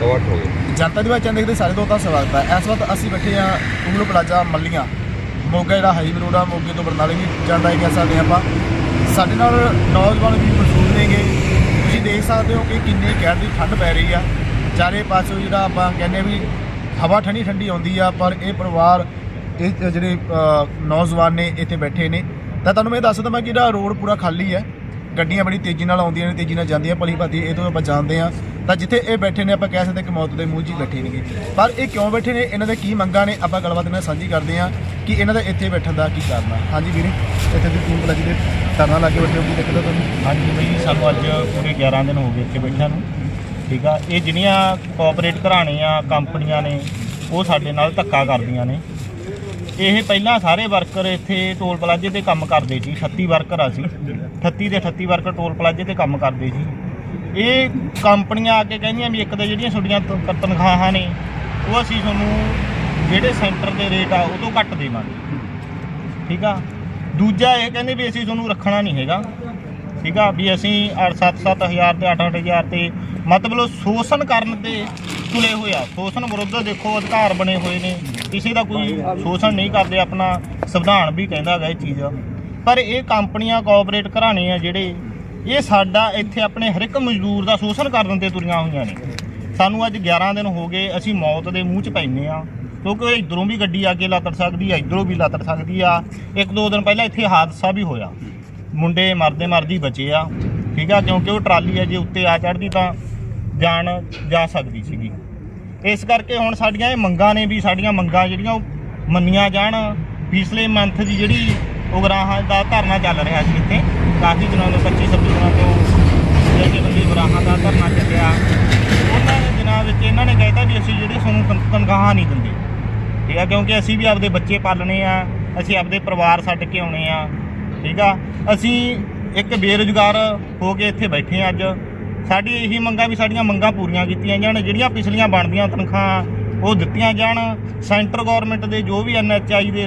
ਸਵਾ ਹੋ ਗਏ ਜਨਤਾ ਦੀ ਬਾਤ ਦੇਖਦੇ ਸਾਰੇ ਤੋਂ ਤਾਂ ਸਵਾਗਤ ਹੈ। ਇਸ ਵਕਤ ਅਸੀਂ ਬੈਠੇ ਹਾਂ ਉਂਗਲੂ ਪਲਾਜ਼ਾ ਮੱਲੀਆਂ। ਮੋਗਾ ਜਿਹੜਾ ਹਾਈਵੇ ਰੋਡ ਆ, ਮੋਗੇ ਤੋਂ ਬਰਨਾਲੇ ਵੀ ਜਾਂਦਾ ਹੈ, ਕਹਿ ਸਕਦੇ ਹਾਂ ਆਪਾਂ। ਸਾਡੇ ਨਾਲ ਨੌਜਵਾਨ ਵੀ ਮੌਜੂਦ ਨੇਗੇ। ਤੁਸੀਂ ਦੇਖ ਸਕਦੇ ਹੋ ਕਿ ਕਿੰਨੀ ਕਹਿਰ ਦੀ ਠੰਡ ਪੈ ਰਹੀ ਆ। ਚਾਰੇ ਪਾਸੋਂ ਜਿਹੜਾ ਆਪਾਂ ਕਹਿੰਦੇ ਆ ਵੀ ਹਵਾ ਠੰਡੀ ਠੰਡੀ ਆਉਂਦੀ ਆ, ਪਰ ਇਹ ਪਰਿਵਾਰ, ਇਹ ਜਿਹੜੇ ਨੌਜਵਾਨ ਨੇ ਇੱਥੇ ਬੈਠੇ ਨੇ। ਤਾਂ ਤੁਹਾਨੂੰ ਮੈਂ ਦੱਸ ਦਵਾਂ ਕਿ ਜਿਹੜਾ ਰੋਡ ਪੂਰਾ ਖਾਲੀ ਹੈ। ਗੱਡੀਆਂ ਬੜੀ ਤੇਜ਼ੀ ਨਾਲ ਆਉਂਦੀਆਂ ਨੇ, ਤੇਜ਼ੀ ਨਾਲ ਜਾਂਦੀਆਂ। ਭਲੀ ਭਾਦੀ ਇਹ ਤੋਂ ਆਪਾਂ ਜਾਣਦੇ ਆ ਤਾਂ ਜਿੱਥੇ ਇਹ ਬੈਠੇ ਨੇ, ਆਪਾਂ ਕਹਿ ਸਕਦੇ ਕਿ ਮੌਤ ਦੇ ਮੂੰਹ 'ਚ ਹੀ ਬੈਠੇ ਨੇਗੇ। ਪਰ ਇਹ ਕਿਉਂ ਬੈਠੇ ਨੇ? ਇਹਨਾਂ ਦੇ ਕੀ ਮੰਗਾਂ ਨੇ? ਆਪਾਂ ਗੱਲਬਾਤ ਇਹਨਾਂ ਨਾਲ ਸਾਂਝੀ ਕਰਦੇ ਹਾਂ ਕਿ ਇਹਨਾਂ ਦਾ ਇੱਥੇ ਬੈਠਣ ਦਾ ਕੀ ਕਾਰਨ ਆ। ਹਾਂਜੀ ਵੀਰੇ, ਇੱਥੇ ਦੀ ਟੀਮ ਪਲਾਜੀ ਦੇ ਧਰਨਾ ਲੱਗੇ ਬੈਠੇ ਹੋ, ਕੀ ਦਿੱਕਤ ਆ ਤੁਹਾਨੂੰ? ਹਾਂਜੀ ਬਈ, ਸਾਨੂੰ ਅੱਜ ਪੂਰੇ 11 ਦਿਨ ਹੋ ਗਏ ਇੱਥੇ ਬੈਠਿਆਂ ਨੂੰ। ਠੀਕ ਆ? ਇਹ ਜਿਹੜੀਆਂ ਕੋਆਪਰੇਟ ਘਰਾਣੇ ਆ, ਕੰਪਨੀਆਂ ਨੇ, ਉਹ ਸਾਡੇ ਨਾਲ ਧੱਕਾ ਕਰਦੀਆਂ ਨੇ। ਇਹ ਪਹਿਲਾਂ ਸਾਰੇ ਵਰਕਰ ਇੱਥੇ ਟੋਲ ਪਲਾਜ਼ੇ ਤੇ ਕੰਮ ਕਰਦੇ ਸੀ। 38 ਵਰਕਰ ਆ ਸੀ 38 ਦੇ 38 ਵਰਕਰ ਟੋਲ ਪਲਾਜ਼ੇ ਤੇ ਕੰਮ ਕਰਦੇ ਸੀ। ਇਹ ਕੰਪਨੀਆਂ ਆ ਕੇ ਕਹਿੰਦੀਆਂ ਵੀ ਇੱਕ ਤਾਂ ਜਿਹੜੀਆਂ ਤੁਹਾਡੀਆਂ ਤ- ਤਨਖਾਹਾਂ ਨੇ, ਉਹ ਅਸੀਂ ਤੁਹਾਨੂੰ ਜਿਹੜੇ ਸੈਂਟਰ ਦੇ ਰੇਟ ਆ, ਉਹ ਤੋਂ ਘੱਟ ਦੇਵਾਂਗੇ। ਠੀਕ ਆ? ਦੂਜਾ ਇਹ ਕਹਿੰਦੇ ਵੀ ਅਸੀਂ ਤੁਹਾਨੂੰ ਰੱਖਣਾ ਨਹੀਂ ਹੈਗਾ। ਠੀਕ ਆ? ਵੀ ਅਸੀਂ 7-7000 ਤੇ 8-8000 ਤੇ, ਮਤਲਬ ਸ਼ੋਸ਼ਣ ਕਰਨ ਤੇ ਤੁਲੇ ਹੋਏ ਆ। ਸ਼ੋਸ਼ਣ ਵਿਰੁੱਧ ਦੇਖੋ ਅਧਿਕਾਰ ਬਣੇ ਹੋਏ ਨੇ। ਕਿਸੇ ਦਾ ਕੋਈ ਸ਼ੋਸ਼ਣ ਨਹੀਂ ਕਰਦੇ, ਆਪਣਾ ਸੰਵਿਧਾਨ ਵੀ ਕਹਿੰਦਾ ਹੈਗਾ ਇਹ ਚੀਜ਼ ਪਰ ਇਹ ਕੰਪਨੀਆਂ ਕੋਆਪਰੇਟ ਘਰਾਣੇ ਆ ਜਿਹੜੇ ਇਹ ਸਾਡਾ ਇੱਥੇ ਆਪਣੇ ਹਰ ਇੱਕ ਮਜ਼ਦੂਰ ਦਾ ਸ਼ੋਸ਼ਣ ਕਰਨ ਤੇ ਤੁਰੀਆਂ ਹੋਈਆਂ ਨੇ। ਸਾਨੂੰ ਅੱਜ 11 ਦਿਨ ਹੋ ਗਏ, ਅਸੀਂ ਮੌਤ ਦੇ ਮੂੰਹ 'ਚ ਪੈਨੇ ਆ ਕਿਉਂਕਿ ਇਧਰੋਂ ਵੀ ਗੱਡੀ ਆ ਕੇ ਲਾਤੜ ਸਕਦੀ ਆ, ਇਧਰੋਂ ਵੀ ਲਾਤੜ ਸਕਦੀ ਆ। ਇੱਕ ਦੋ ਦਿਨ ਪਹਿਲਾਂ ਇੱਥੇ ਹਾਦਸਾ ਵੀ ਹੋਇਆ। ਮੁੰਡੇ ਮਰਦੇ ਮਰਦੀ ਬਚੇ ਆ। ਠੀਕ ਆ, ਕਿਉਂਕਿ ਉਹ ਟਰਾਲੀ ਆ, ਜੇ ਉੱਤੇ ਆ ਚੜਦੀ ਤਾਂ ਜਾਣ ਜਾ ਸਕਦੀ ਸੀਗੀ। ਇਸ ਕਰਕੇ ਹੁਣ ਸਾਡੀਆਂ ਇਹ ਮੰਗਾਂ ਨੇ ਵੀ ਸਾਡੀਆਂ ਮੰਗਾਂ ਜਿਹੜੀਆਂ ਉਹ ਮੰਨੀਆਂ ਜਾਣ। ਪਿਛਲੇ ਮੰਥ ਦੀ ਜਿਹੜੀ ਉਗਰਾਹਾਂ ਦਾ ਧਰਨਾ ਚੱਲ ਰਿਹਾ ਸੀ ਇੱਥੇ ਕਾਫੀ ਦਿਨਾਂ ਤੋਂ 25 26 ਦਿਨਾਂ ਤੋਂ ਜਿਹੜੇ ਬੰਦੀ ਦਾ ਧਰਨਾ ਚੱਲਿਆ ਉਹਨਾਂ ਦੇ ਦਿਨਾਂ ਵਿੱਚ ਇਹਨਾਂ ਨੇ ਕਹਿਤਾ ਵੀ ਅਸੀਂ ਜਿਹੜੀ ਤੁਹਾਨੂੰ ਤਨ- ਤਨਖਾਹਾਂ ਨਹੀਂ ਦਿੰਦੇ। ਠੀਕ ਆ, ਕਿਉਂਕਿ ਅਸੀਂ ਵੀ ਆਪਦੇ ਬੱਚੇ ਪਾਲਣੇ ਆ, ਅਸੀਂ ਆਪਦੇ ਪਰਿਵਾਰ ਛੱਡ ਕੇ ਆਉਣੇ ਆ। ਠੀਕ ਆ, ਅਸੀਂ ਇੱਕ ਬੇਰੁਜ਼ਗਾਰ ਹੋ ਕੇ ਇੱਥੇ ਬੈਠੇ ਆ ਅੱਜ। ਸਾਡੀ ਇਹੀ ਮੰਗਾਂ ਵੀ ਸਾਡੀਆਂ ਮੰਗਾਂ ਪੂਰੀਆਂ ਕੀਤੀਆਂ ਜਾਣ, ਜਿਹੜੀਆਂ ਪਿਛਲੀਆਂ ਬਣਦੀਆਂ ਤਨਖਾਹਾਂ ਉਹ ਦਿੱਤੀਆਂ ਜਾਣ। ਸੈਂਟਰ ਗਵਰਨਮੈਂਟ ਦੇ ਜੋ ਵੀ ਐਨਐਚਆਈ ਦੇ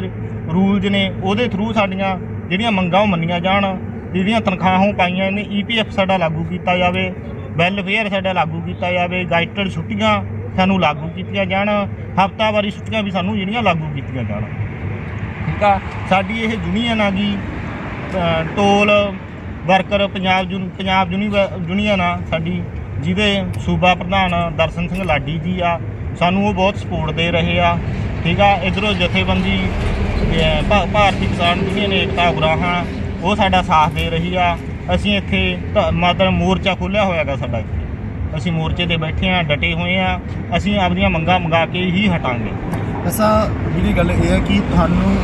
ਰੂਲਜ਼ ਨੇ, ਉਹਦੇ ਥਰੂ ਸਾਡੀਆਂ ਜਿਹੜੀਆਂ ਮੰਗਾਂ ਉਹ ਮੰਨੀਆਂ ਜਾਣ। ਜਿਹੜੀਆਂ ਤਨਖਾਹਾਂ ਪਾਈਆਂ ਨੇ ਈਪੀਐਫ ਸਾਡਾ ਲਾਗੂ ਕੀਤਾ ਜਾਵੇ ਵੈਲਫੇਅਰ ਸਾਡਾ ਲਾਗੂ ਕੀਤਾ ਜਾਵੇ ਗਾਈਟਡ ਛੁੱਟੀਆਂ ਸਾਨੂੰ ਲਾਗੂ ਕੀਤੀਆਂ ਜਾਣ, ਹਫਤਾਵਾਰੀ ਛੁੱਟੀਆਂ ਵੀ ਸਾਨੂੰ ਜਿਹੜੀਆਂ ਲਾਗੂ ਕੀਤੀਆਂ ਜਾਣ। ਠੀਕ ਆ? ਸਾਡੀ ਇਹ ਯੂਨੀਅਨ ਆ ਗਈ ਟੋਲ ਵਰਕਰ, ਪੰਜਾਬ ਯੂਨੀ- ਪੰਜਾਬ ਯੂਨੀ- ਯੂਨੀਅਨ ਆ ਸਾਡੀ, ਜਿਹਦੇ ਸੂਬਾ ਪ੍ਰਧਾਨ ਦਰਸ਼ਨ ਸਿੰਘ ਲਾਡੀ ਜੀ ਆ, ਸਾਨੂੰ ਉਹ ਬਹੁਤ ਸਪੋਰਟ ਦੇ ਰਹੇ ਆ। ਠੀਕ ਆ? ਇਧਰੋਂ ਜਥੇਬੰਦੀ ਭਾ- ਭਾਰਤੀ ਕਿਸਾਨ ਯੂਨੀਅਨ ਏਕਤਾ ਉਗਰਾਹਾਂ ਉਹ ਸਾਡਾ ਸਾਥ ਦੇ ਰਹੀ ਆ। ਅਸੀਂ ਇੱਥੇ ਮਤਲਬ ਮੋਰਚਾ ਖੋਲ੍ਹਿਆ ਹੋਇਆਗਾ ਸਾਡਾ। ਇੱਥੇ ਅਸੀਂ ਮੋਰਚੇ ਤੇ ਬੈਠੇ ਆ ਡਟੇ ਹੋਏ ਆ। ਅਸੀਂ ਆਪਦੀਆਂ ਮੰਗਾਂ ਮੰਗਾ ਕੇ ਹੀ ਹਟਾਂਗੇ। ਅਸਾਂ ਜਿਹੜੀ ਗੱਲ ਇਹ ਹੈ ਕਿ ਤੁਹਾਨੂੰ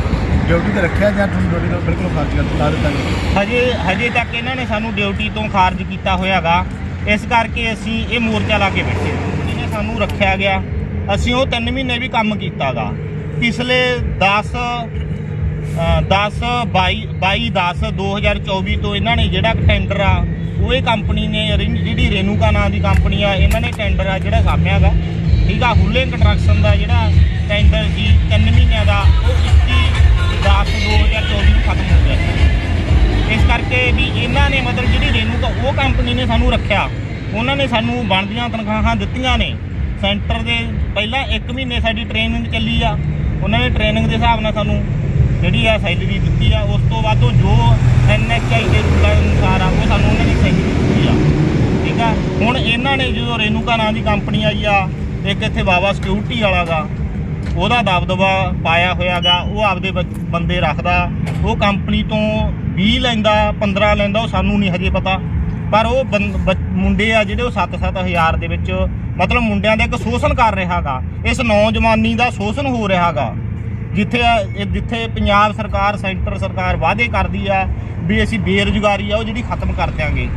ਡਿਊਟੀ ਤੇ ਰੱਖਿਆ ਜਾਂ ਤੁਹਾਨੂੰ ਡਿਊਟੀ ਤੋਂ ਬਿਲਕੁਲ ਖਾਰਜ ਕਰ ਦਿੱਤਾ ਦਿੱਤਾ ਗਿਆ ਹਜੇ ਹਜੇ ਤੱਕ ਇਹਨਾਂ ਨੇ ਸਾਨੂੰ ਡਿਊਟੀ ਤੋਂ ਖਾਰਜ ਕੀਤਾ ਹੋਇਆਗਾ ਇਸ ਕਰਕੇ ਅਸੀਂ ਇਹ ਮੋਰਚਾ ਲਾ ਕੇ ਬੈਠੇ ਜਿਹਨੇ ਸਾਨੂੰ ਰੱਖਿਆ ਗਿਆ ਅਸੀਂ ਉਹ 3 ਮਹੀਨੇ ਵੀ ਕੰਮ ਕੀਤਾਗਾ ਪਿਛਲੇ 10 ਅ, 10 22 22 10 2024 ਤੋਂ ਇਹਨਾਂ ਨੇ ਜਿਹੜਾ ਟੈਂਡਰ ਆ, ਉਹ ਇਹ ਕੰਪਨੀ ਨੇ ਰਿਨ- ਜਿਹੜੀ ਰੇਨੂਕਾ ਨਾਂ ਦੀ ਕੰਪਨੀ ਆ, ਇਹਨਾਂ ਨੇ ਟੈਂਡਰ ਆ ਜਿਹੜਾ ਸਾਂਭਿਆਗਾ ਠੀਕ ਆ ਹੁੱਲੇ ਕੰਸਟਰਕਸ਼ਨ ਦਾ ਜਿਹੜਾ ਟੈਂਡਰ ਸੀ 3 ਮਹੀਨਿਆਂ ਦਾ, ਉਹ 21 10 2024 ਨੂੰ ਖਤਮ ਹੋ ਗਿਆ। ਇਸ ਕਰਕੇ ਵੀ ਇਹਨਾਂ ਨੇ ਮਤਲਬ ਜਿਹੜੀ ਰੇਨੂਕਾ, ਉਹ ਕੰਪਨੀ ਨੇ ਸਾਨੂੰ ਰੱਖਿਆ। ਉਹਨਾਂ ਨੇ ਸਾਨੂੰ ਬਣਦੀਆਂ ਤਨਖਾਹਾਂ ਦਿੱਤੀਆਂ ਨੇ। ਸੈਂਟਰ ਦੇ ਪਹਿਲਾਂ 1 ਮਹੀਨੇ ਸਾਡੀ ਟ੍ਰੇਨਿੰਗ ਚੱਲੀ ਆ। ਉਹਨਾਂ ਨੇ ਟ੍ਰੇਨਿੰਗ ਦੇ ਹਿਸਾਬ ਨਾਲ ਸਾਨੂੰ ਜਿਹੜੀ ਆ ਸੈਲਰੀ ਦਿੱਤੀ ਆ, ਉਸ ਤੋਂ ਬਾਅਦ ਉਹ ਜੋ ਐਨਐਚਆਈ ਦੇ ਰੂਲਾਂ ਅਨੁਸਾਰ ਆ, ਉਹ ਸਾਨੂੰ ਉਹਨਾਂ ਦੀ ਸੈਲਰੀ ਦਿੱਤੀ ਆ। ਠੀਕ ਆ? ਹੁਣ ਇਹਨਾਂ ਨੇ ਜਦੋਂ ਰੇਨੂਕਾ ਨਾਂ ਦੀ ਕੰਪਨੀ ਆਈ ਆ, ਇੱਕ ਇੱਥੇ ਬਾਬਾ ਸਿਕਿਉਰਿਟੀ ਵਾਲਾ ਗਾ, ਉਹਦਾ ਦਬਦਬਾ ਪਾਇਆ ਹੋਇਆਗਾ ਉਹ ਆਪਦੇ ਬੱਚ- ਬੰਦੇ ਰੱਖਦਾ, ਉਹ ਕੰਪਨੀ ਤੋਂ 20 ਲੈਂਦਾ 15 ਲੈਂਦਾ, ਉਹ ਸਾਨੂੰ ਨਹੀਂ ਹਜੇ ਪਤਾ। ਪਰ ਉਹ ਬੰ- ਬੱਚ- ਮੁੰਡੇ ਆ ਜਿਹੜੇ ਉਹ 7-7 ਹਜ਼ਾਰ ਦੇ ਵਿੱਚ, ਮਤਲਬ ਮੁੰਡਿਆਂ ਦਾ ਇੱਕ ਸ਼ੋਸ਼ਣ ਕਰ ਰਿਹਾਗਾ ਇਸ ਨੌਜਵਾਨੀ ਦਾ ਸ਼ੋਸ਼ਣ ਹੋ ਰਿਹਾਗਾ ਜਿੱਥੇ ਜਿੱਥੇ ਪੰਜਾਬ ਸਰਕਾਰ, ਸੈਂਟਰ ਸਰਕਾਰ ਵਾਅਦੇ ਕਰਦੀ ਆ ਵੀ ਅਸੀਂ ਬੇਰੁਜ਼ਗਾਰੀ ਆ, ਉਹ ਜਿਹੜੀ ਖਤਮ ਕਰ ਦਿਆਂਗੇ।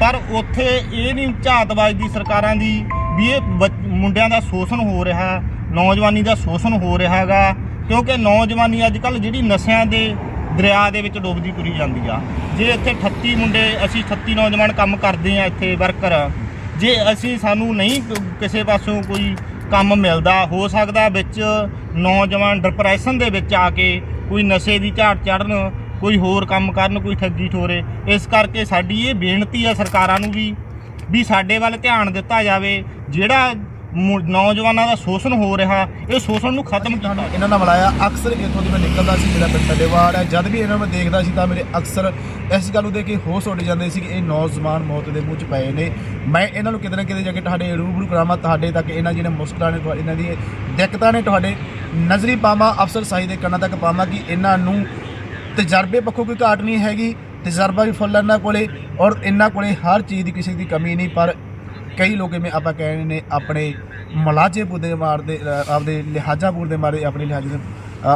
ਪਰ ਉੱਥੇ ਇਹ ਨਹੀਂ ਝਾਤ ਵੱਜਦੀ ਸਰਕਾਰਾਂ ਦੀ ਵੀ ਇਹ ਬੱਚ- ਮੁੰਡਿਆਂ ਦਾ ਸ਼ੋਸ਼ਣ ਹੋ ਰਿਹਾ, ਨੌਜਵਾਨੀ ਦਾ ਸ਼ੋਸ਼ਣ ਹੋ ਰਿਹਾ ਹੈਗਾ, ਕਿਉਂਕਿ ਨੌਜਵਾਨੀ ਅੱਜ ਕੱਲ ਜਿਹੜੀ ਨਸ਼ਿਆਂ ਦੇ ਦਰਿਆ ਦੇ ਵਿੱਚ ਡੁੱਬਦੀ ਤੁਰੀ ਜਾਂਦੀ ਆ। ਜੇ ਇੱਥੇ 38 ਮੁੰਡੇ, ਅਸੀਂ 38 ਨੌਜਵਾਨ ਕੰਮ ਕਰਦੇ ਆ ਇੱਥੇ ਵਰਕਰ, ਜੇ ਅਸੀਂ ਸਾਨੂੰ ਨਹੀਂ ਕਿਸੇ ਪਾਸੋਂ ਕੋਈ ਕੰਮ ਮਿਲਦਾ, ਹੋ ਸਕਦਾ ਵਿੱਚ ਨੌਜਵਾਨ ਡਿਪਰੈਸ਼ਨ ਦੇ ਵਿੱਚ ਆ ਕੇ ਕੋਈ ਨਸ਼ੇ ਦੀ ਝਾੜ ਚੜਨ ਕੋਈ ਹੋਰ ਕੰਮ ਕਰਨ, ਕੋਈ ਠੱਗੀ ਠੋਰੇ। ਇਸ ਕਰਕੇ ਸਾਡੀ ਇਹ ਬੇਨਤੀ ਆ ਸਰਕਾਰਾਂ ਨੂੰ ਵੀ ਵੀ ਸਾਡੇ ਵੱਲ ਧਿਆਨ ਦਿੱਤਾ ਜਾਵੇ। ਜਿਹੜਾ ਮੁ- ਨੌਜਵਾਨਾਂ ਦਾ ਸ਼ੋਸ਼ਣ ਹੋ ਰਿਹਾ, ਇਹ ਸ਼ੋਸ਼ਣ ਨੂੰ ਖਤਮ ਕੀਤਾ ਜਾਵੇ। ਇਹਨਾਂ ਨਾਲ ਮਿਲਾਇਆ ਅਕਸਰ, ਇੱਥੋਂ ਦੀ ਮੈਂ ਨਿਕਲਦਾ ਸੀ ਮੇਰਾ ਪਿੰਡ ਟੱਲੇਵਾਲ ਹੈ ਜਦ ਵੀ ਇਹਨਾਂ ਨੂੰ ਮੈਂ ਦੇਖਦਾ ਸੀ ਤਾਂ ਮੇਰੇ ਅਕਸਰ ਇਸ ਗੱਲ ਨੂੰ ਦੇਖ ਕੇ ਹੋਸ਼ ਉੱਡ ਜਾਂਦੇ ਸੀ ਕਿ ਇਹ ਨੌਜਵਾਨ ਮੌਤ ਦੇ ਮੂੰਹ 'ਚ ਪਏ ਨੇ ਮੈਂ ਇਹਨਾਂ ਨੂੰ ਕਿਤੇ ਨਾ ਕਿਤੇ ਜਾ ਕੇ ਤੁਹਾਡੇ ਰੂਬਰੂ ਕਰਾਵਾਂ, ਤੁਹਾਡੇ ਤੱਕ ਇਹਨਾਂ ਜਿਹੜੇ ਮੁਸ਼ਕਲਾਂ ਨੇ, ਤੁਹਾ- ਇਹਨਾਂ ਦੀ ਦਿੱਕਤਾਂ ਨੇ ਤੁਹਾਡੇ ਨਜ਼ਰੀ ਪਾਵਾਂ, ਅਫਸਰ ਸਾਹੀ ਦੇ ਕੰਨਾਂ ਤੱਕ ਪਾਵਾਂ ਕਿ ਇਹਨਾਂ ਨੂੰ ਤਜਰਬੇ ਪੱਖੋਂ ਕੋਈ ਘਾਟ ਨਹੀਂ ਹੈਗੀ, ਤਜਰਬਾ ਵੀ ਫੁੱਲ ਇਹਨਾਂ ਕੋਲੇ ਔਰ ਇਹਨਾਂ ਕੋਲੇ ਹਰ ਚੀਜ਼ ਦੀ ਕਿਸੇ ਦੀ ਕਮੀ ਨਹੀਂ, ਪਰ ਕਈ ਲੋਕ ਜਿਵੇਂ ਆਪਾਂ ਕਹਿੰਦੇ ਨੇ ਆਪਣੇ ਮਲਾਜੇਪੁਰ ਦੇ ਮਾਰਦੇ ਆਪਦੇ ਲਿਹਾਜਾਪੁਰ ਦੇ ਮਾਰੇ ਆਪਣੇ ਲਿਹਾਜ ਦੇ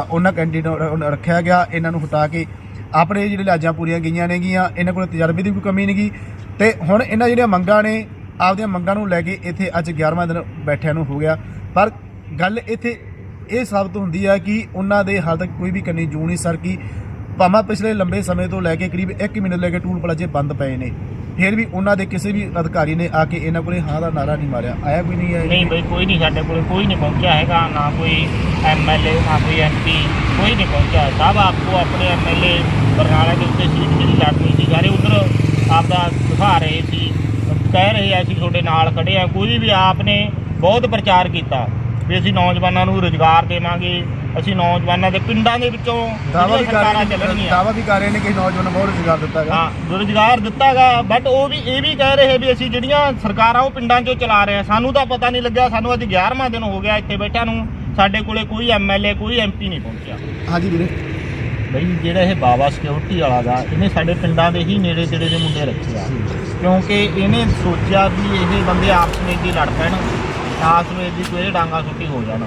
ਉਹਨਾਂ ਕੈਂਡੀਡੇਟ ਰੱਖਿਆ ਗਿਆ, ਇਹਨਾਂ ਨੂੰ ਹਟਾ ਕੇ ਆਪਣੇ ਜਿਹੜੇ ਲਿਹਾਜਾਂ ਪੂਰੀਆਂ ਗਈਆਂ ਨੇਗੀਆਂ, ਇਹਨਾਂ ਕੋਲ ਤਜਰਬੇ ਦੀ ਕੋਈ ਕਮੀ ਨਹੀਂਗੀ ਤੇ ਹੁਣ ਇਹਨਾਂ ਜਿਹੜੀਆਂ ਮੰਗਾਂ ਨੇ, ਆਪਦੀਆਂ ਮੰਗਾਂ ਨੂੰ ਲੈ ਕੇ ਇੱਥੇ ਅੱਜ 11ਵਾਂ ਦਿਨ ਬੈਠਿਆਂ ਨੂੰ ਹੋ ਗਿਆ। ਪਰ ਗੱਲ ਇੱਥੇ ਇਹ ਸਾਬਤ ਹੁੰਦੀ ਹੈ ਕਿ ਉਹਨਾਂ ਦੇ ਹਾਲ ਤੱਕ ਕੋਈ ਵੀ ਕੰਨੀ ਜੂ ਨਹੀਂ ਸਰ ਕੀ ਭਾਵੇਂ ਪਿਛਲੇ ਲੰਬੇ ਸਮੇਂ ਤੋਂ ਲੈ ਕੇ ਕਰੀਬ 1 ਮਹੀਨੇ ਲੈ ਕੇ ਟੂਲ ਪਲਾਜੇ ਬੰਦ ਪਏ ਨੇ। ਫਿਰ ਵੀ ਉਹਨਾਂ ਦੇ ਕਿਸੇ ਵੀ ਅਧਿਕਾਰੀ ਨੇ ਆ ਕੇ ਇਹਨਾਂ ਕੋਲੇ ਹਾਂ ਦਾ ਨਾਰਾ ਨਹੀਂ ਮਾਰਿਆ ਆਇਆ ਕੋਈ ਨਹੀਂ ਆਇਆ ਨਹੀਂ ਬਈ ਕੋਈ ਨਹੀਂ ਸਾਡੇ ਕੋਲ ਕੋਈ ਨਹੀਂ ਪਹੁੰਚਿਆ ਹੈਗਾ ਨਾ ਕੋਈ ਐਮਐਲਏ ਨਾ ਕੋਈ ਐਮਪੀ ਕੋਈ ਨਹੀਂ ਪਹੁੰਚਿਆ। ਸਭ ਆਪਕੋ ਆਪਣੇ ਐਮਐਲਏ ਬਰਨਾਲਾ ਦੇ ਉੱਤੇ ਸੀਟ ਜਿਹੜੀ ਲੜਨੀ ਸੀ। ਸਾਰੇ ਉਧਰ ਆਪਦਾ ਦਿਖਾ ਰਹੇ ਸੀ ਕਹਿ ਰਹੇ ਆ ਅਸੀਂ ਤੁਹਾਡੇ ਨਾਲ ਖੜੇ ਆ। ਕੋਈ ਵੀ ਆਪ ਨੇ ਬਹੁਤ ਪ੍ਰਚਾਰ ਕੀਤਾ ਵੀ ਅਸੀਂ ਨੌਜਵਾਨਾਂ ਨੂੰ ਰੁਜ਼ਗਾਰ ਦੇਵਾਂਗੇ ਅਸੀਂ ਨੌਜਵਾਨਾਂ ਦੇ ਪਿੰਡਾਂ ਦੇ ਵਿੱਚੋਂ ਦਾਵਾ ਵੀ ਕਰ ਰਹੇ ਨੇ ਦਾਵਾ ਵੀ ਕਰ ਰਹੇ ਨੇ ਕਿ ਨੌਜਵਾਨ ਬਹੁਤ ਰੁਜ਼ਗਾਰ ਦਿੱਤਾ ਗਿਆ ਹਾਂ ਰੁਜ਼ਗਾਰ ਦਿੱਤਾਗਾ ਬਟ ਉਹ ਵੀ ਇਹ ਵੀ ਕਹਿ ਰਹੇ ਵੀ ਅਸੀਂ ਜਿਹੜੀਆਂ ਸਰਕਾਰਾਂ ਉਹ ਪਿੰਡਾਂ 'ਚੋਂ ਚਲਾ ਰਹੇ ਆ ਸਾਨੂੰ ਤਾਂ ਪਤਾ ਨਹੀਂ ਲੱਗਿਆ ਸਾਨੂੰ ਅੱਜ 11ਵਾਂ ਦਿਨ ਹੋ ਗਿਆ ਇੱਥੇ ਬੈਠਿਆਂ ਨੂੰ ਸਾਡੇ ਕੋਲੇ ਕੋਈ ਐਮਐਲਏ ਕੋਈ ਐਮਪੀ ਨਹੀਂ ਪਹੁੰਚਿਆ। ਹਾਂਜੀ ਵੀਰੇ। ਬਈ ਜਿਹੜਾ ਇਹ ਬਾਬਾ ਸਿਕਿਉਰਿਟੀ ਵਾਲਾ ਦਾ ਇਹਨੇ ਸਾਡੇ ਪਿੰਡਾਂ ਦੇ ਹੀ ਨੇੜੇ ਤੇੜੇ ਦੇ ਮੁੰਡੇ ਰੱਖੇ ਆ। ਕਿਉਂਕਿ ਇਹਨੇ ਸੋਚਿਆ ਵੀ ਇਹ ਬੰਦੇ ਆਪਸ ਵਿੱਚ ਹੀ ਲੜ ਪੈਣ ਆਪਸ ਵਿੱਚ ਕੋਈ ਡਾਂਗਾ ਸੁੱਟੀ ਹੋ ਜਾਣ।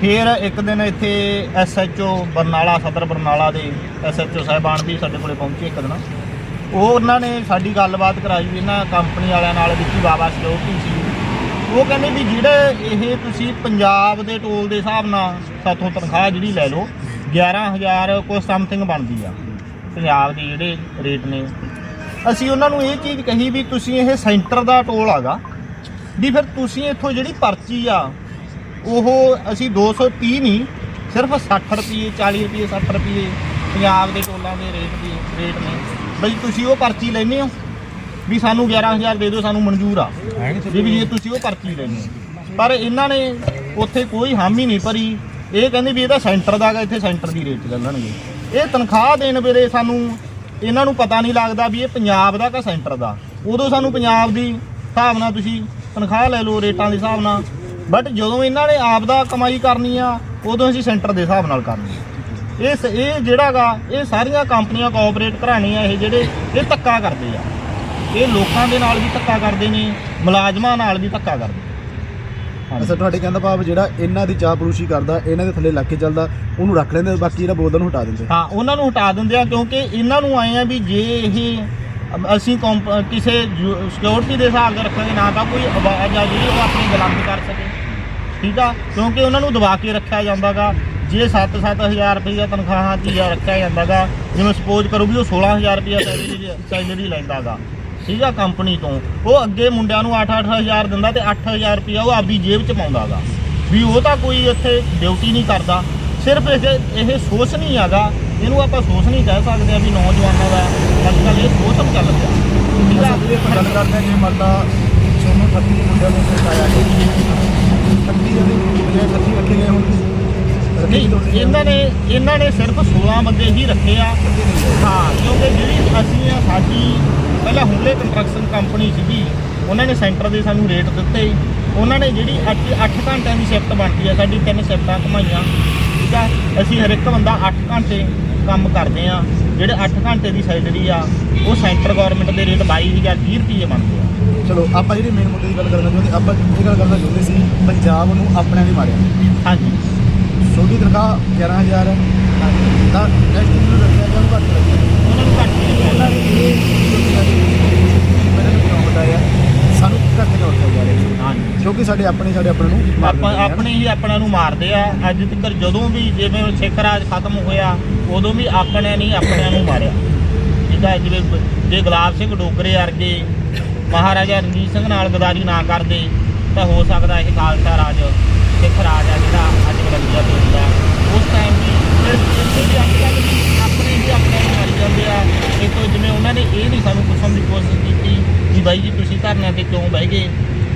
ਫਿਰ ਇੱਕ ਦਿਨ ਇੱਥੇ ਐਸਐਚਓ ਬਰਨਾਲਾ, ਸਦਰ ਬਰਨਾਲਾ ਦੇ ਐਸਐਚਓ ਸਾਹਿਬਾਨ ਵੀ ਸਾਡੇ ਕੋਲੇ ਪਹੁੰਚੇ ਇੱਕ ਦਿਨ। ਉਹ ਉਹਨਾਂ ਨੇ ਸਾਡੀ ਗੱਲਬਾਤ ਕਰਾਈ ਇਹਨਾਂ ਕੰਪਨੀ ਵਾਲਿਆਂ ਨਾਲ ਵਿੱਚ ਬਾਬਾ ਸਿਕਿਉਰਿਟੀ ਸੀ। ਉਹ ਕਹਿੰਦੇ ਵੀ ਜਿਹੜੇ ਇਹ ਤੁਸੀਂ ਪੰਜਾਬ ਦੇ ਟੋਲ ਦੇ ਹਿਸਾਬ ਨਾਲ ਸਾਥੋਂ ਤਨਖਾਹ ਜਿਹੜੀ ਲੈ ਲਓ 11000 ਕੋਈ ਸਮਥਿੰਗ ਬਣਦੀ ਆ। ਪੰਜਾਬ ਦੇ ਜਿਹੜੇ ਰੇਟ ਨੇ। ਅਸੀਂ ਉਹਨਾਂ ਨੂੰ ਇਹ ਚੀਜ਼ ਕਹੀ ਵੀ ਤੁਸੀਂ ਇਹ ਸੈਂਟਰ ਦਾ ਟੋਲ ਆਗਾ ਵੀ ਫਿਰ ਤੁਸੀਂ ਇੱਥੋਂ ਜਿਹੜੀ ਪਰਚੀ ਆ ਉਹ ਅਸੀਂ 230 ਨਹੀਂ ਸਿਰਫ 60 ਰੁਪਏ 40 ਰੁਪਏ 60 ਰੁਪਏ ਪੰਜਾਬ ਦੇ ਟੋਲਾਂ ਦੇ ਰੇਟ ਦੀ ਰੇਟ ਨੇ। ਬਈ ਤੁਸੀਂ ਉਹ ਪਰਚੀ ਲੈਨੇ ਹੋ ਵੀ ਸਾਨੂੰ 11000 ਦੇ ਦਿਓ ਸਾਨੂੰ ਮਨਜ਼ੂਰ ਆ। ਵੀ ਵੀ ਜੇ ਤੁਸੀਂ ਉਹ ਪਰਚੀ ਲੈਣੀ ਹੈ। ਪਰ ਇਹਨਾਂ ਨੇ ਉੱਥੇ ਕੋਈ ਹਾਮੀ ਨਹੀਂ ਭਰੀ। ਇਹ ਕਹਿੰਦੇ ਵੀ ਇਹਦਾ ਸੈਂਟਰ ਦਾ ਗਾ ਇੱਥੇ ਸੈਂਟਰ ਦੀ ਰੇਟ ਚੱਲਣਗੇ। ਇਹ ਤਨਖਾਹ ਦੇਣ ਵੇਲੇ ਸਾਨੂੰ ਇਹਨਾਂ ਨੂੰ ਪਤਾ ਨਹੀਂ ਲੱਗਦਾ ਵੀ ਇਹ ਪੰਜਾਬ ਦਾ ਕਿ ਸੈਂਟਰ ਦਾ। ਉਦੋਂ ਸਾਨੂੰ ਪੰਜਾਬ ਦੀ ਹਿਸਾਬ ਨਾਲ ਤੁਸੀਂ ਤਨਖਾਹ ਲੈ ਲਓ ਰੇਟਾਂ ਦੇ ਹਿਸਾਬ ਨਾਲ। ਬਟ ਜਦੋਂ ਇਹਨਾਂ ਨੇ ਆਪ ਦਾ ਕਮਾਈ ਕਰਨੀ ਆ ਉਦੋਂ ਅਸੀਂ ਸੈਂਟਰ ਦੇ ਹਿਸਾਬ ਨਾਲ ਕਰਨੀ ਆ। ਇਹ ਸ- ਇਹ ਜਿਹੜਾ ਗਾ ਇਹ ਸਾਰੀਆਂ ਕੰਪਨੀਆਂ ਕੋਆਪਰੇਟ ਘਰਾਣੀਆਂ ਇਹ ਜਿਹੜੇ ਇਹ ਧੱਕਾ ਕਰਦੇ ਆ ਇਹ ਲੋਕਾਂ ਦੇ ਨਾਲ ਵੀ ਧੱਕਾ ਕਰਦੇ ਨੇ ਮੁਲਾਜ਼ਮਾਂ ਨਾਲ ਵੀ ਧੱਕਾ ਕਰਦੇ। ਅਸਲ ਤੁਹਾਡੇ ਕਹਿੰਦਾ ਭਾਵ ਜਿਹੜਾ ਇਹਨਾਂ ਦੀ ਚਾਪਰੂਸ਼ੀ ਕਰਦਾ ਇਹਨਾਂ ਦੇ ਥੱਲੇ ਲੱਗ ਕੇ ਚੱਲਦਾ ਉਹਨੂੰ ਰੱਖ ਲੈਂਦੇ ਬਾਕੀ ਜਿਹੜਾ ਬੋਲਦਾ ਨੂੰ ਹਟਾ ਦਿੰਦੇ ਹਾਂ ਉਹਨਾਂ ਨੂੰ ਹਟਾ ਦਿੰਦੇ ਆ ਕਿਉਂਕਿ ਇਹਨਾਂ ਨੂੰ ਆਏ ਆ ਵੀ ਜੇ ਇਹ ਅਸੀਂ ਕਿਸੇ ਸਿਕਿਉਰਿਟੀ ਦੇ ਹਿਸਾਬ ਨਾਲ ਰੱਖਾਂਗੇ ਨਾ ਤਾਂ ਕੋਈ ਆਵਾਜ਼ ਆ ਜਿਹੜੀ ਉਹ ਆਪਣੀ ਗੁਲਾਮੀ ਕਰ ਸਕੇ ਠੀਕ ਆ? ਕਿਉਂਕਿ ਉਹਨਾਂ ਨੂੰ ਦਬਾ ਕੇ ਰੱਖਿਆ ਜਾਂਦਾਗਾ। ਜੇ 7-7000 ਰੁਪਈਆ ਤਨਖਾਹਾਂ ਦੀ ਆ ਰੱਖਿਆ ਜਾਂਦਾਗਾ, ਜਿਵੇਂ ਸਪੋਜ਼ ਕਰੋ ਵੀ ਉਹ 16000 ਰੁਪਈਆ ਸੈਲਰੀ ਸੈਲਰੀ ਲੈਂਦਾਗਾ। ਠੀਕ ਆ ਕੰਪਨੀ ਤੋਂ। ਉਹ ਅੱਗੇ ਮੁੰਡਿਆਂ ਨੂੰ 8-8000 ਦਿੰਦਾ ਤੇ 8000 ਰੁਪਈਆ ਉਹ ਆਪਦੀ ਜੇਬ 'ਚ ਪਾਉਂਦਾਗਾ। ਵੀ ਉਹ ਤਾਂ ਕੋਈ ਇੱਥੇ ਡਿਊਟੀ ਨਹੀਂ ਕਰਦਾ। ਸਿਰਫ ਇਹ ਇਹ ਸੋਚ ਨਹੀਂ ਹੈਗਾ ਇਹਨੂੰ ਆਪਾਂ ਸੋਚ ਨਹੀਂ ਕਹਿ ਸਕਦੇ ਆ ਵੀ ਨੌਜਵਾਨਾਂ ਦਾ। ਅੱਜ ਕੱਲ੍ਹ ਇਹ ਸੋਚ ਚੱਲ ਰਿਹਾ ਠੀਕ ਆ? ਅਸਲ ਗੱਲ ਕਰਦੇ ਹਾਂ ਮਰਦਾ ਸੋਨੂੰ 38 ਮੁੰਡਿਆਂ ਨੂੰ ਸਿਖਾਇਆ ਗਿਆ। 38 ਦੇ ਬਜਾਏ 38 ਰੱਖੇ ਗਏ ਹੁਣ ਨਹੀਂ ਇਹਨਾਂ ਨੇ ਇਹਨਾਂ ਨੇ ਸਿਰਫ 16 ਬੰਦੇ ਹੀ ਰੱਖੇ ਆ। ਹਾਂ ਕਿਉਂਕਿ ਜਿਹੜੀ ਅਸੀਂ ਆ ਸਾਡੀ ਪਹਿਲਾਂ ਹੁਲੇ ਕੰਸਟਰਕਸ਼ਨ ਕੰਪਨੀ ਸੀਗੀ ਉਹਨਾਂ ਨੇ ਸੈਂਟਰ ਦੇ ਸਾਨੂੰ ਰੇਟ ਦਿੱਤੇ। ਉਹਨਾਂ ਨੇ ਜਿਹੜੀ 8 8 ਘੰਟਿਆਂ ਦੀ ਸ਼ਿਫਟ ਬਣਦੀ ਆ ਸਾਡੀ ਤਿੰਨ ਸ਼ਿਫਟਾਂ ਘਮਾਈਆਂ। ਠੀਕ ਆ? ਅਸੀਂ ਹਰ ਇੱਕ ਬੰਦਾ 8 ਘੰਟੇ ਕੰਮ ਕਰਦੇ ਆ ਜਿਹੜੇ 8 ਘੰਟੇ ਦੀ ਸੈਲਰੀ ਆ ਉਹ ਸੈਂਟਰ ਗਵਰਨਮੈਂਟ ਦੇ ਰੇਟ 22030 ਰੁਪਏ ਬਣਦੇ ਆ। ਚਲੋ ਆਪਾਂ ਜਿਹੜੀ ਮੇਨ ਮੁੱਦੇ ਦੀ ਗੱਲ ਕਰਨਾ ਚਾਹੁੰਦੇ ਆਪਾਂ ਇਹ ਗੱਲ ਕਰਨਾ ਚਾਹੁੰਦੇ ਸੀ ਪੰਜਾਬ ਨੂੰ ਆਪਣਿਆਂ ਦੀ ਮਾਰਿਆ ਹਾਂਜੀ। ਛੋਟੀ ਤਨਖਾਹ 11000 ਹੈ ਤਾਂ ਨੈਕਸਟ ਨੂੰ ਰੱਖਿਆ ਗਿਆ ਉਹਨੂੰ ਘੱਟ ਰੱਖਿਆ ਉਹਨਾਂ ਨੂੰ ਘੱਟ ਉਹਨਾਂ ਨੇ ਇਹ ਮੈਨੂੰ ਨੂੰ ਕਿਉਂ ਬਤਾਇਆ ਘੱਟ ਕਿਉਂ ਰੱਖਿਆ ਜਾ ਰਿਹਾ ਹਾਂਜੀ। ਕਿਉਂਕਿ ਸਾਡੇ ਆਪਣੇ ਸਾਡੇ ਆਪਣੇ ਨੂੰ ਮਾਰ ਆਪਾਂ ਦਿੰਦੇ ਨੇ। ਆਪਣੇ ਹੀ ਆਪਣਿਆਂ ਨੂੰ ਮਾਰਦੇ ਆ। ਅੱਜ ਤੱਕ ਜਦੋਂ ਵੀ ਜਿਵੇਂ ਸਿੱਖ ਰਾਜ ਖਤਮ ਹੋਇਆ ਉਦੋਂ ਵੀ ਆਪਣੇ ਨਹੀਂ ਆਪਣਿਆਂ ਨੂੰ ਮਾਰਿਆ। ਆ ਜਿਵੇਂ ਬ- ਜੇ ਗੁਲਾਬ ਸਿੰਘ ਡੋਗਰੇ ਵਰਗੇ ਮਹਾਰਾਜਾ ਰਣਜੀਤ ਸਿੰਘ ਨਾਲ ਗਦਾਰੀ ਨਾ ਕਰਦੇ ਤਾਂ ਹੋ ਸਕਦਾ ਇਹ ਖਾਲਸਾ ਰਾਜ ਸਿੱਖ ਰਾਜ ਆ ਜਿਹੜਾ ਅੱਜ ਬਲੰਦੀਆ ਤੇ ਹੁੰਦਾ ਉਸ ਟਾਈਮ ਵੀ ਇਸ ਇਸ ਵੀ ਅੱਜ ਤੱਕ ਵੀ ਆਪਣੇ ਹੀ ਆਪਣੇ ਨੂੰ ਜਾਂਦੇ ਆ। ਇਹ ਤੋਂ ਜਿਵੇਂ ਉਹਨਾਂ ਨੇ ਇਹ ਨਹੀਂ ਸਾਨੂੰ ਪੁੱਛਣ ਦੀ ਕੋਸ਼ਿਸ਼ ਕੀਤੀ ਵੀ ਬਾਈ ਜੀ ਤੁਸੀਂ ਧਰਨਿਆਂ ਤੇ ਕਿਉਂ ਬਹਿ ਗਏ?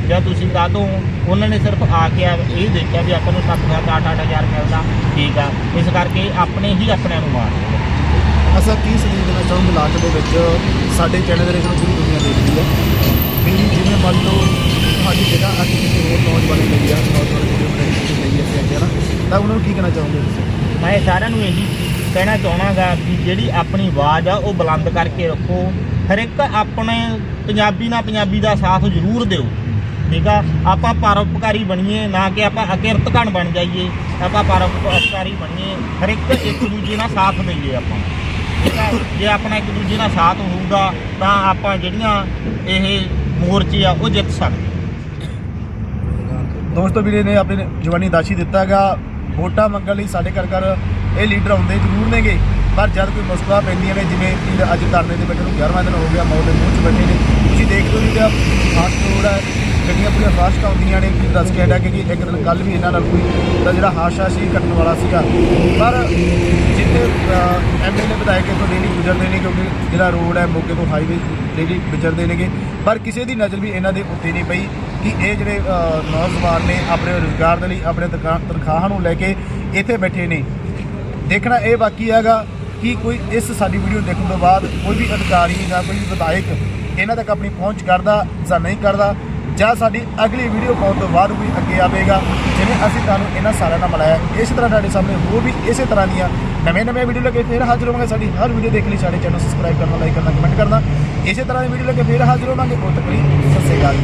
ਜਾਂ ਤੁਸੀਂ ਕਾਹਤੋਂ? ਉਹਨਾਂ ਨੇ ਸਿਰਫ ਆ ਕੇ ਇਹ ਦੇਖਿਆ ਵੀ ਆਪਾਂ ਨੂੰ 7-7 8-8000 ਮਿਲਦਾ ਠੀਕ ਆ। ਇਸ ਕਰਕੇ ਆਪਣੇ ਹੀ ਆਪਣਿਆਂ ਨੂੰ ਮਾਰ ਰਹੇ ਆ। ਅਸਾਂ ਕੀ ਸੰਦੇਸ਼ ਦੇਣਾ ਚਾਹੁੰਦੇ ਲਾਟ ਦੇ ਵਿੱਚ? ਸਾਡੇ ਚੈਨਲ ਦੇ ਵਿੱਚ ਪੂਰੀ ਦੁਨੀਆ ਦੇਖਦੀ ਹੈ। ਵੀ ਜਿਵੇਂ ਮੰਨ ਲਓ ਤੁਹਾਡੀ ਜਗ੍ਹਾ ਅਸੀਂ ਕਿਸੇ ਹੋਰ ਨੌਜਵਾਨ ਲਈ ਆ ਨੌਜਵਾਨ ਵੀਡੀਓ ਬਣਾਈ ਅੱਗੇ ਨਾ। ਤਾਂ ਉਹਨਾਂ ਨੂੰ ਕੀ ਕਹਿਣਾ ਚਾਹੋਗੇ ਤੁਸੀਂ? ਮੈਂ ਸਾਰਿਆਂ ਨੂੰ ਇਹੀ ਕਹਿਣਾ ਚਾਹਣਾਗਾ ਕਿ ਜਿਹੜੀ ਆਪਣੀ ਆਵਾਜ਼ ਆ, ਉਹ ਬੁਲੰਦ ਕਰਕੇ ਰੱਖੋ। ਹਰ ਇੱਕ ਆਪਣੇ ਪੰਜਾਬੀ ਨਾਲ ਪੰਜਾਬੀ ਦਾ ਸਾਥ ਜ਼ਰੂਰ ਦਿਓ। ਠੀਕ ਆ? ਆਪਾਂ ਪਰਉਪਕਾਰੀ ਬਣੀਏ, ਨਾ ਕਿ ਆਪਾਂ ਅਕਿਰਤਕਣ ਬਣ ਜਾਈਏ। ਆਪਾਂ ਪਰਉਪਕਾਰੀ ਬਣੀਏ। ਹਰ ਇੱਕ ਇੱਕ ਦੂਜੇ ਨਾਲ ਸਾਥ ਦਈਏ ਆਪਾਂ। ਠੀਕ ਆ? ਜੇ ਆਪਣਾ ਇੱਕ ਦੂਜੇ ਨਾਲ ਸਾਥ ਹੋਊਗਾ, ਤਾਂ ਆਪਾਂ ਜਿਹੜੀਆਂ ਇਹ ਮੋਰਚੇ ਆ, ਉਹ ਜਿੱਤ ਸਕਦੇ। ਦੋਸਤੋ ਵੀਰੇ, ਨੇ ਆਪਣੀ ਜਵਾਨੀ ਦਾਸ਼ੀ ਦਿੱਤਾ ਹੈਗਾ ਵੋਟਾਂ ਮੰਗਣ ਲਈ ਸਾਡੇ ਘਰ ਘਰ ਇਹ ਲੀਡਰ ਆਉਂਦੇ ਜ਼ਰੂਰ ਨੇਗੇ, ਪਰ ਜਦ ਕੋਈ ਮੁਸਕਾ ਪੈਂਦੀਆਂ ਨੇ, ਜਿਵੇਂ ਕਿ ਅੱਜ ਧਰਨੇ ਦੇ ਬੈਠੇ ਨੂੰ 11ਵਾਂ ਦਿਨ ਹੋ ਗਿਆ, ਮੌਤ ਦੇ ਮੂੰਹ 'ਚ ਬੈਠੇ ਨੇ, ਤੁਸੀਂ ਦੇਖਦੇ ਹੋ ਜਿਹੜਾ ਫਾਸਟ ਰੋਡ ਹੈ, ਗੱਡੀਆਂ ਪੂਰੀਆਂ ਫਾਸਟ ਆਉਂਦੀਆਂ ਨੇ ਕਿ ਦੱਸ ਕੇ ਹਟਿਆ ਕਿ ਇੱਕ ਦਿਨ ਕੱਲ ਵੀ ਇਹਨਾਂ ਨਾਲ ਕੋਈ, ਤਾਂ ਜਿਹੜਾ ਹਾਦਸਾ ਸੀ, ਘਟਣ ਵਾਲਾ ਸੀਗਾ। ਪਰ ਜਿੱਥੇ ਐਮਐਲਏ ਵਿਧਾਇਕ ਇੱਥੋਂ ਡੇਲੀ ਗੁਜ਼ਰਦੇ ਨੇ, ਕਿਉਂਕਿ ਜਿਹੜਾ ਰੋਡ ਹੈ ਮੋਗੇ ਤੋਂ ਹਾਈਵੇ ਡੇਲੀ ਵਿਚਰਦੇ ਨੇਗੇ। ਪਰ ਕਿਸੇ ਦੀ ਨਜ਼ਰ ਵੀ ਇਹਨਾਂ ਦੇ ਉੱਤੇ ਨਹੀਂ ਪਈ ਕਿ ਇਹ ਜਿਹੜੇ ਨੌਜਵਾਨ ਨੇ ਆਪਣੇ ਰੁਜ਼ਗਾਰ ਦੇ ਲਈ, ਆਪਣੇ ਤਨਖਾਹ, ਤਨਖਾਹਾਂ ਨੂੰ ਲੈ ਕੇ ਇੱਥੇ ਬੈਠੇ ਨੇ। ਦੇਖਣਾ ਇਹ ਬਾਕੀ ਹੈਗਾ ਕਿ ਕੋਈ ਇਸ ਸਾਡੀ ਵੀਡੀਓ ਦੇਖਣ ਤੋਂ ਬਾਅਦ ਕੋਈ ਵੀ ਅਧਿਕਾਰੀ ਜਾਂ ਕੋਈ ਵੀ ਵਿਧਾਇਕ ਇਹਨਾਂ ਤੱਕ ਆਪਣੀ ਪਹੁੰਚ ਕਰਦਾ ਜਾਂ ਨਹੀਂ ਕਰਦਾ, ਜਾਂ ਸਾਡੀ ਅਗਲੀ ਵੀਡੀਓ ਪਾਉਣ ਤੋਂ ਬਾਅਦ ਕੋਈ ਅੱਗੇ ਆਵੇਗਾ, ਜਿਵੇਂ ਅਸੀਂ ਤੁਹਾਨੂੰ ਇਹਨਾਂ ਸਾਰਿਆਂ ਨਾਲ ਮਿਲਾਇਆ। ਇਸੇ ਤਰ੍ਹਾਂ ਤੁਹਾਡੇ ਸਾਹਮਣੇ ਹੋਰ ਵੀ ਇਸੇ ਤਰ੍ਹਾਂ ਦੀਆਂ ਨਵੇਂ ਨਵੇਂ ਵੀਡੀਓ ਲੈ ਕੇ ਫਿਰ ਹਾਜ਼ਰ ਹੋਵਾਂਗੇ। ਸਾਡੀ ਹਰ ਵੀਡੀਓ ਦੇਖਣ ਲਈ, ਸਾਡੇ ਚੈਨਲ ਸਬਸਕ੍ਰਾਈਬ ਕਰਨਾ ਲਾਈਕ ਕਰਨਾ ਕਮੈਂਟ ਕਰਨਾ। ਇਸੇ ਤਰ੍ਹਾਂ ਦੀ ਵੀਡੀਓ ਲੈ ਕੇ ਫਿਰ ਹਾਜ਼ਰ ਹੋਵਾਂਗੇ। ਉਹ ਤੱਕ ਲਈ ਸਤਿ ਸ਼੍ਰੀ ਅਕਾਲ।